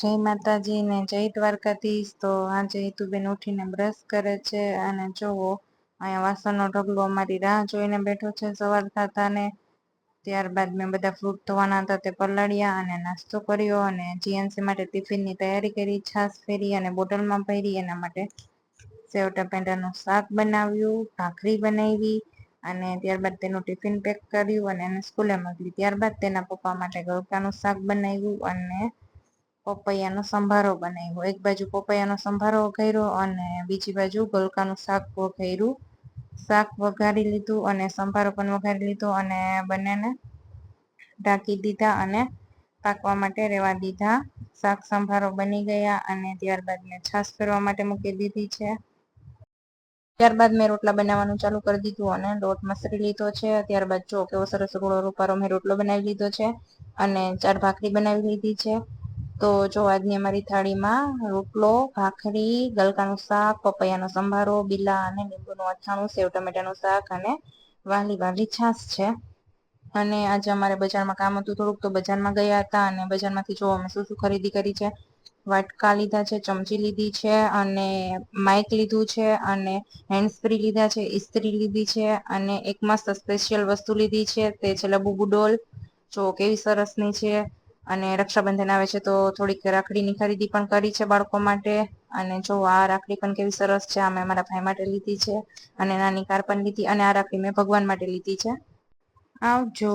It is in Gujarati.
જય માતાજી ને જય દ્વારકાધીશ. તો આજે હિતુબેન ઉઠીને બ્રશ કરે છે અને જોવો, અહીંયા વાસણનો ઢગલો અમારી રાહ જોઈને બેઠો છે સવાર થતા ને ત્યારબાદ મેં બધા ફ્રૂટ ધોવાના હતા તે પલાળ્યા અને નાસ્તો કર્યો અને જીએનસી માટે ટિફિનની તૈયારી કરી, છાશ ફેરી અને બોટલમાં ભરી એના માટે સેવ ટમેટાનું શાક બનાવ્યું, ભાખરી બનાવી અને ત્યારબાદ તેનું ટિફિન પેક કર્યું અને એને સ્કૂલે મોકલી. ત્યારબાદ તેના પપ્પા માટે ગળકાનું શાક બનાવ્યું અને પપૈયાનો સંભારો બનાવ્યો. એક બાજુ પપૈયાનો સંભારો વઘાર્યો અને બીજી બાજુ ગલકાનું શાક વઘાર્યું. શાક વઘારી લીધું અને સંભારો પણ વઘારી લીધો અને બંનેને ઢાંકી દીધા અને પાકવા માટે રહેવા દીધા. શાક સંભારો બની ગયા અને ત્યારબાદ મેં છાશ ફેરવા માટે મૂકી દીધી છે. ત્યારબાદ મેં રોટલા બનાવવાનું ચાલુ કરી દીધું અને લોટ મસરી લીધો છે. ત્યારબાદ જો કેવો સરસ રોળો રૂપારો મેં રોટલો બનાવી લીધો છે અને ચાર ભાખરી બનાવી લીધી છે. તો જો આજની અમારી થાળીમાં રોટલો, ભાખરી, ગલકાનું શાક, પપૈયાનો સંભારો, બીલા અને લીંબુનું અથાણું, સેવ ટમેટાનું શાક અને વાલી વાલી છાશ છે. અને આજે અમારે બજારમાં કામ હતું થોડુંક, તો બજારમાં ગયા હતા અને બજારમાંથી જો અમે શું શું ખરીદી કરી છે, વાટકા લીધા છે, ચમચી લીધી છે અને માઇક લીધું છે અને હેન્ડ સ્પ્રી લીધા છે, ઇસ્ત્રી લીધી છે અને એક મસ્ત સ્પેશિયલ વસ્તુ લીધી છે, તે છે લબુબુ ડોલ જો કેવી સરસની છે અને રક્ષાબંધન આવે છે તો થોડીક રાખડીની ખરીદી પણ કરી છે બાળકો માટે. અને જો આ રાખડી પણ કેવી સરસ છે, આ મેં મારા ભાઈ માટે લીધી છે અને નાની કાર પણ લીધી અને આ રાખડી મેં ભગવાન માટે લીધી છે. આવજો.